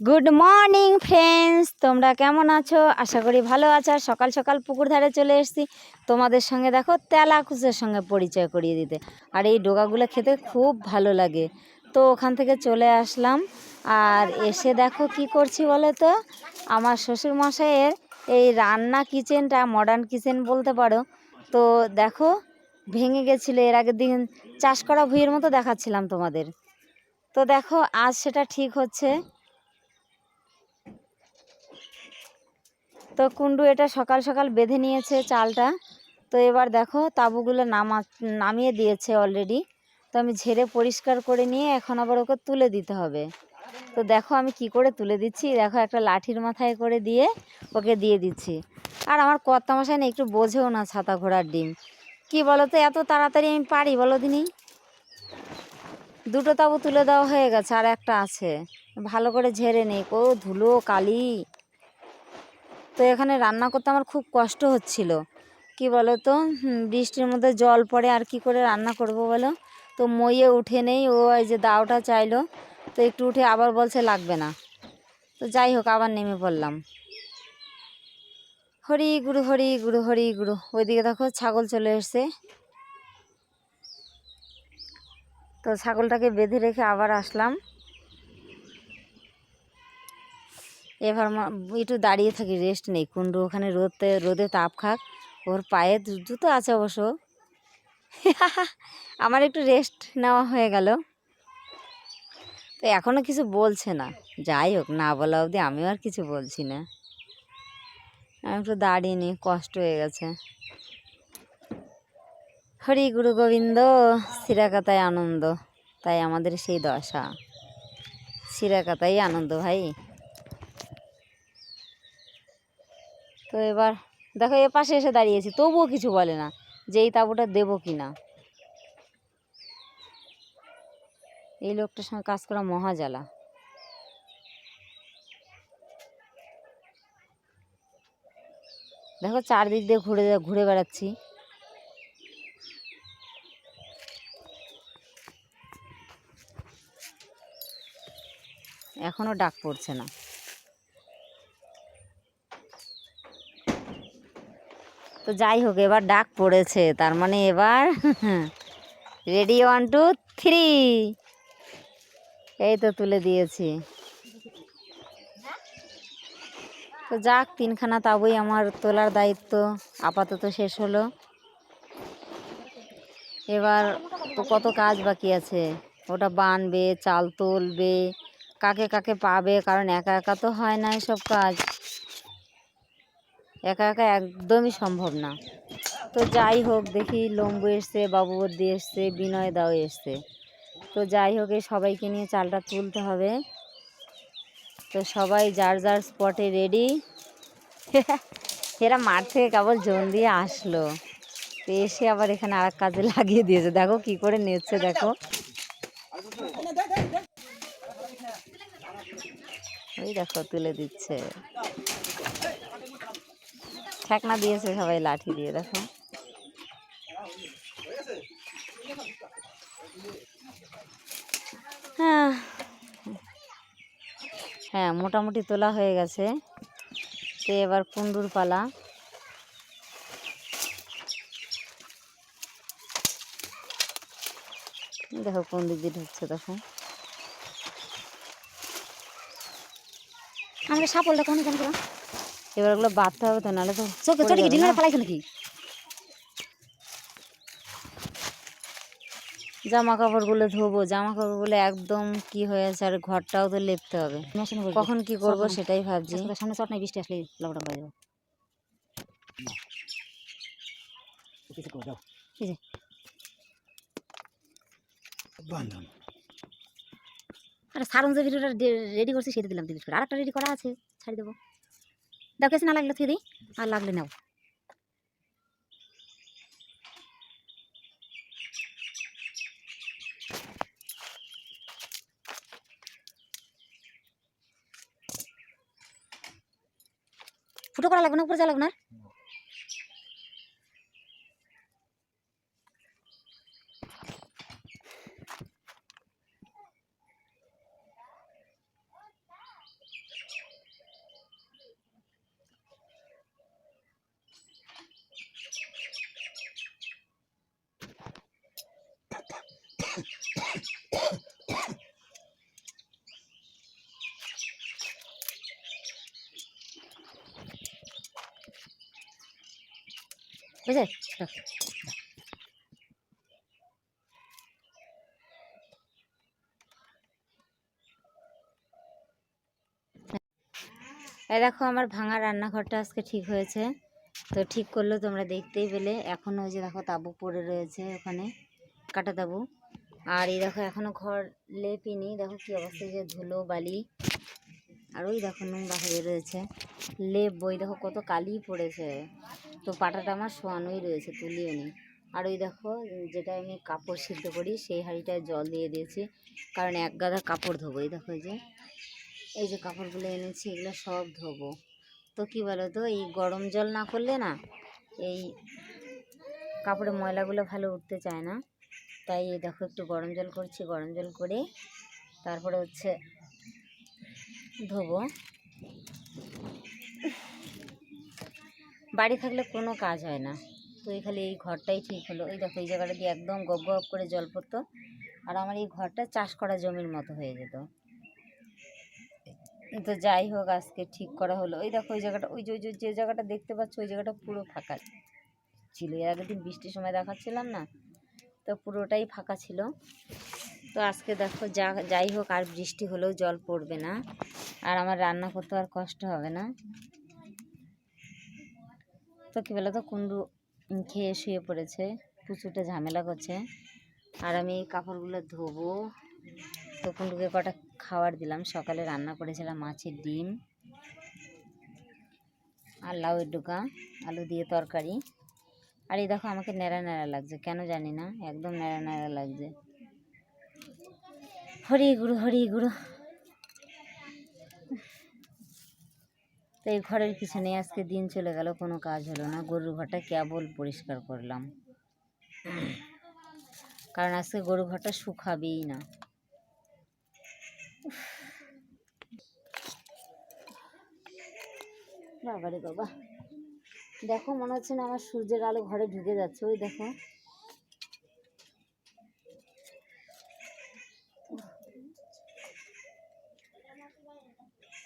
Good morning friends তোমরা কেমন আছো? আশা করি ভালো আছো। আর সকাল সকাল পুকুর ধারে চলে এসেছি। তোমাদের সঙ্গে দেখো তেলাকুচের সঙ্গে পরিচয় করিয়ে দিতে। আর এই ডোকাগুলো খেতে খুব ভালো লাগে। তো ওখান থেকে চলে আসলাম। আর এসে দেখো কি করছি বলো তো? আমার শ্বশুর মশাইয়ের এই রান্না কিচেনটা মডার্ন কিচেন বলতে পারো। তো দেখো, ভেঙে গেছিল। এর আগের দিন চাষ করা ভুঁইয়ের মতো দেখাচ্ছিলাম তোমাদের। তো দেখো, আজ সেটা ঠিক হচ্ছে। তো কুন্ডু এটা সকাল সকাল বেঁধে নিয়েছে চালটা। তো এবার দেখো তাবুগুলো নামা, নামিয়ে দিয়েছে অলরেডি তো আমি ঝেড়ে পরিষ্কার করে নিয়ে এখন আবার ওকে তুলে দিতে হবে। তো দেখো আমি কি করে তুলে দিচ্ছি। দেখো একটা লাঠির মাথায় করে দিয়ে ওকে দিয়ে দিচ্ছি। আর আমার কর্তামশাই না একটু বোঝেও না ছাতা ঘোড়ার ডিম। কি বলো তো এত তাড়াতাড়ি আমি পারি বলো দিনই দুটো তাবু তুলে দেওয়া হয়ে গেছে, আর একটা আছে। ভালো করে ঝেড়ে নেই ও ধুলো, কালি। তো এখানে রান্না করতে আমার খুব কষ্ট হচ্ছিল। কি বলো তো বৃষ্টির মধ্যে জল পড়ে আর কি করে রান্না করব বলো? তো মইয়ে উঠে নেই, ও এই যে দাওটা চাইলো, তো একটু উঠে আবার বলছে লাগবে না। তো যাই হোক, আবার নেমে পড়লাম। হরি গুরু হরি গুরু হরি গুরু, ওইদিকে দেখো ছাগল চলে এসছে। তো ছাগলটাকে বেঁধে রেখে আবার আসলাম। এবার একটু দাঁড়িয়ে থাকি রেস্ট নেই। কুন্ডু ওখানে রোদে রোদে তাপ খাক। ওর পায়ে জুতো আছে অবশ্য। আমার একটু রেস্ট নেওয়া হয়ে গেল। তো এখনও কিছু বলছে না। যাই হোক, না বলা অবধি আমিও আর কিছু বলছি না। আমি একটু দাঁড়িয়ে নিই, কষ্ট হয়ে গেছে। হরি গুরু গোবিন্দ, সিরাকাতায় আনন্দ। তাই আমাদের সেই দশা। সিরাকাতাই আনন্দ ভাই। তো এবার দেখো, এ পাশে এসে দাঁড়িয়েছি। তবুও কিছু বলে না যে এই তাঁবুটা দেবো কি না। এই লোকটার সঙ্গে কাজ করা মহা জ্বালা। দেখো, চারদিক দিয়ে ঘুরে ঘুরে বেড়াচ্ছি। এখনও ডাক পড়ছে না। তো যাই হোক, এবার ডাক পড়েছে। তার মানে এবার রেডি ওয়ান টু থ্রি এই তো তুলে দিয়েছি। তো যাক, তিনখানা তাবই আমার তোলার দায়িত্ব। আপাতত শেষ হলো। এবার তো কত কাজ বাকি আছে। ওটা বানবে, চাল তুলবে, কাকে কাকে পাবে, কারণ একা একা তো হয় না এসব কাজ। একা একা একদমই সম্ভব না। তো যাই হোক, দেখি লম্বু এসছে বাবুবদ্দি এসছে, বিনয় দাও এসছে। তো যাই হোক, এই সবাইকে নিয়ে চালটা তুলতে হবে। তো সবাই যার যার স্পটে রেডি। এরা মাঠ থেকে কেবল জোন দিয়ে আসলো। তো এসে আবার এখানে আর কাজে লাগিয়ে দিয়েছে। দেখো কি করে নেচ্ছে, দেখো। ওই দেখো, তুলে দিচ্ছে। ঠেকনা দিয়েছে সবাই লাঠি দিয়ে, দেখো। হ্যাঁ। হ্যাঁ মোটামুটি তোলা হয়ে গেছে। তো এবার কুন্ডুর পালা। দেখো কোন দিক দিয়ে ঢুকছে, দেখো। আমাকে সাপলটা কোন কেন এবার ওগুলো বাঁধতে হবে তো নাহলে তো চোখে চোখে কি ডিনারে নাকি? জামা কাপড়গুলো ধোবো জামা কাপড়গুলো একদম কি হয়েছে আর ঘরটাও তো লেপতে হবে। কখন কি করব সেটাই ভাবছি। সামনে চট নাই বৃষ্টি আসলে লকডাউন করে যাব আরে সারুন যে ভিডিওটা রেডি করছি সেটা দিলাম করে। আরেকটা রেডি করা আছে ছাড়ি দেবো। দাও না লাগলে দিই আর লাগলে নাও ফুটো করা লাগবে না উপরে যা লাগবে না আর? বুঝলে এই দেখো, আমার ভাঙা রান্নাঘরটা আজকে ঠিক হয়েছে। তো ঠিক করল তোমরা দেখতেই পেলে। এখনও ওই যে দেখো, তাবু পড়ে রয়েছে ওখানে, কাটা তাবু। আর এই দেখো এখনও ঘর লেপিনি। দেখো কি অবস্থা যে ধুলো, বালি। আর ওই দেখো নোংরা হয়ে রয়েছে। লেপ বই, দেখো কত কালি পড়েছে। তো পাটাটা আমার শোয়ানোই রয়েছে তুলিও নি। আর ওই দেখো, যেটা আমি কাপড় সিদ্ধ করি, সেই হাঁড়িটায় জল দিয়ে দিয়েছি। কারণ এক গাদা কাপড় ধোবো, এই দেখো যে। এই যে কাপড়গুলো এনেছি, এগুলো সব ধোবো। তো কী বলো তো এই গরম জল না করলে না, এই কাপড়ে ময়লাগুলো ভালো উঠতে চায় না। তাই এই দেখো একটু গরম জল করছি, গরম জল করে তারপরে হচ্ছে ধোবো। বাড়ি থাকলে কোনো কাজ হয় না। তো এই খালি এই ঘরটাই ঠিক হলো। এই দেখো, এই জায়গাটা দিয়ে একদম গপ গপ করে জল পড়তো। আর আমার এই ঘরটা চাষ করা জমির মতো হয়ে যেত। তো যাই হোক, আজকে ঠিক করা হলো। ওই দেখো ওই জায়গাটা, ওই যে ওই যে জায়গাটা দেখতে পাচ্ছ, ওই জায়গাটা পুরো ফাঁকা ছিল। এর আগের দিন বৃষ্টির সময় দেখাচ্ছিলাম না? তো পুরোটাই ফাঁকা ছিল। তো আজকে দেখো, যা, যাই হোক, আর বৃষ্টি হলেও জল পড়বে না। আর আমার রান্না করতে আর কষ্ট হবে না। তো কী বলো তো উম, খেয়ে শুয়ে পড়েছে প্রচুরটা ঝামেলা করছে। আর আমি কাপড়গুলো ধোবো। তো কুন্ডুকে কটা খাবার দিলাম সকালে রান্না করেছিলাম মাছের ডিম আর লাউয়ের ডোকা আলু দিয়ে তরকারি। আর এই দেখো আমাকে ন্যাড়া ন্যাড়া লাগছে কেন জানি না একদম ন্যাড়া ন্যাড়া লাগছে। হরি গুরু হরি গুরু তো এই ঘরের পিছনে আজকে দিন চলে গেল, কোনো কাজ হলো না। গরুর ঘরটা কেবল পরিষ্কার করলাম। কারণ আজকে গরু ঘরটা শুকাবেই না। বাবারে বাবা। দেখো, মনে হচ্ছে না আমার সূর্যের আলো ঘরে ঢুকে যাচ্ছে। ওই দেখো।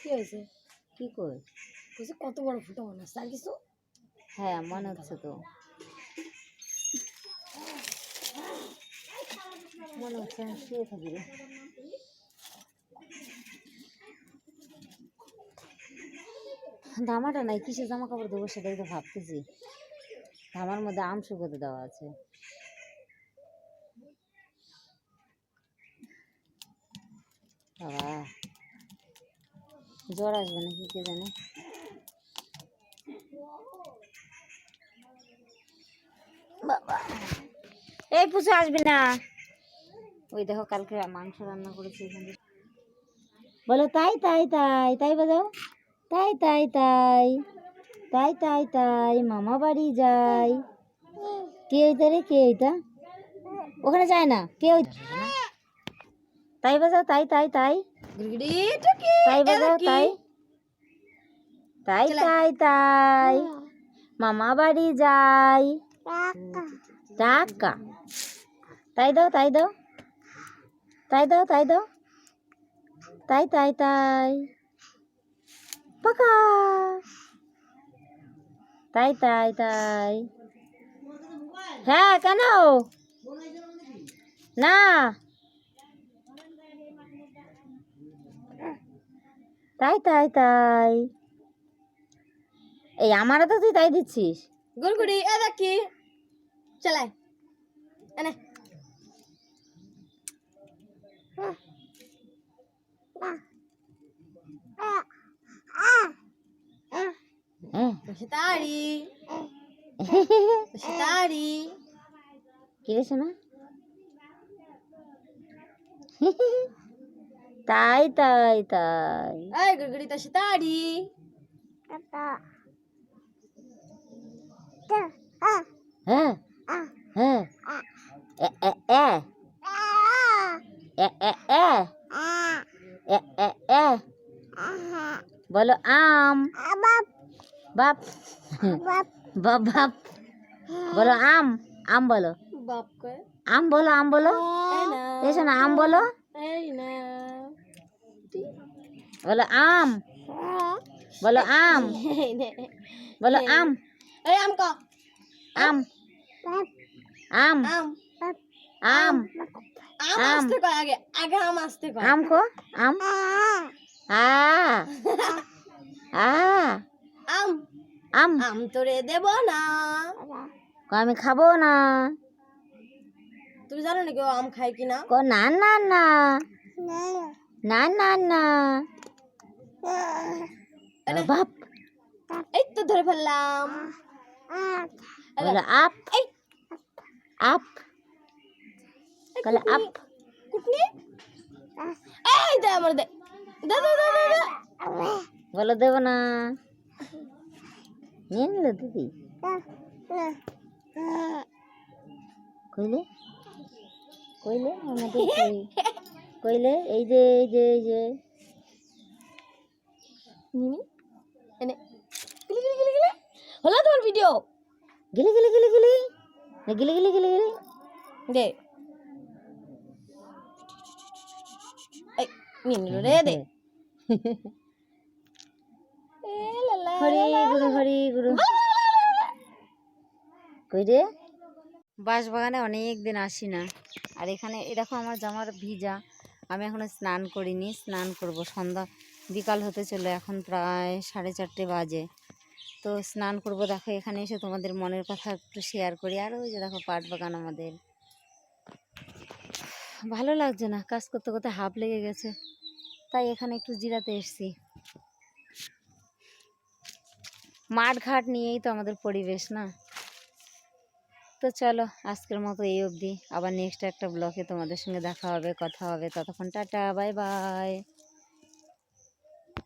কি হয়েছে? কি কই বলছি কত বড় ফুটো মনে হচ্ছে, আর কিছু? হ্যাঁ মনে হচ্ছে তো। মনে হচ্ছে শুয়ে থাকি ধামাটা নাই, কিসের জামা কাপড় দেবো সেটাই তো ভাবতেছি। ধামার মধ্যে আম শুকোতে দেওয়া আছে। বাবা, জ্বর আসবে নাকি কে জানে? বাবা। এই পুজো আসবি না। ওই দেখো কালকে মাংস রান্না করেছি এখানে। বলো তাই তাই তাই তাই বাজাও। তাই তাই তাই তাই তাই তাই মামা বাড়ি যাই কে এইটা রে কে এইটা ওখানে যায় না কে ওই তাই বাজাও তাই তাই তাই। তাই বাজাও তাই। তাই তাই তাই মামা বাড়ি যাই টাকা তাই দাও তাই দাও তাই দাও তাই দাও তাই তাই তাই পাকা তাই তাই তাই হ্যাঁ কেন না তাই তাই তাই এই আমারও তো তুই তাই দিচ্ছিস। গুড়গুড়ি এ দেখ। ચલાય અને તારી તારી কিরে শোনা তাই তাই তাই এই গড়গড়ি তা তাড়ি হ্যাঁ Ờ. Ê ê ê. Ê ê ê. Ê ê ê. বলো আম বাপ বাপ বাপ বলো আম আম বলো আম বলো আম বলো এসো না আম বলো বলো আম বলো আম বলো আম আম আম আম। আম। আম। আগে আগে আম আসতে কয়। আম কো আম। আ। আ। আম। আম। আম তোরে দেব না। কো আমি খাব না। তুমি জানো নাকি ও আম খায় কিনা? কো না না না। না। না না বাপ। এই তো ধরে ফেললাম। বলে আপ আপ বলে আপ কুটনি এই দে আমার দে দে দে দে দে, দে বলে দেব না নিয়ে নিল দিদি কইলে কইলে আমাদের কই কইলে এই যে এই যে এই যে নিনি এনে গিলি গিলি গিলি গিলি হলো তোমার ভিডিও গিলি গিলি গিলি গিলি। গিলি গিলি গিলি গিলি। দে। এই রে দে। হরি গুরু হরি গুরু। কই রে? বাঁশবাগানে অনেক দিন আসি না। আর এখানে এ দেখো আমার জামার ভিজা। আমি এখনও স্নান করিনি স্নান করব। সন্ধ্যা বিকাল হতে চলে এখন প্রায় সাড়ে চারটে বাজে। তো স্নান করব। দেখো, এখানে এসে তোমাদের মনের কথা একটু শেয়ার করি। আর ওই যে দেখো, পাট বাগান আমাদের। ভালো লাগছে না, কাজ করতে করতে হাফ লেগে গেছে। তাই এখানে একটু জিরাতে এসছি। মাঠ ঘাট নিয়েই তো আমাদের পরিবেশ, না? তো চলো, আজকের মতো এই অবধি। আবার নেক্সট একটা ব্লগে তোমাদের সঙ্গে দেখা হবে, কথা হবে। ততক্ষণ টাটা বাই বাই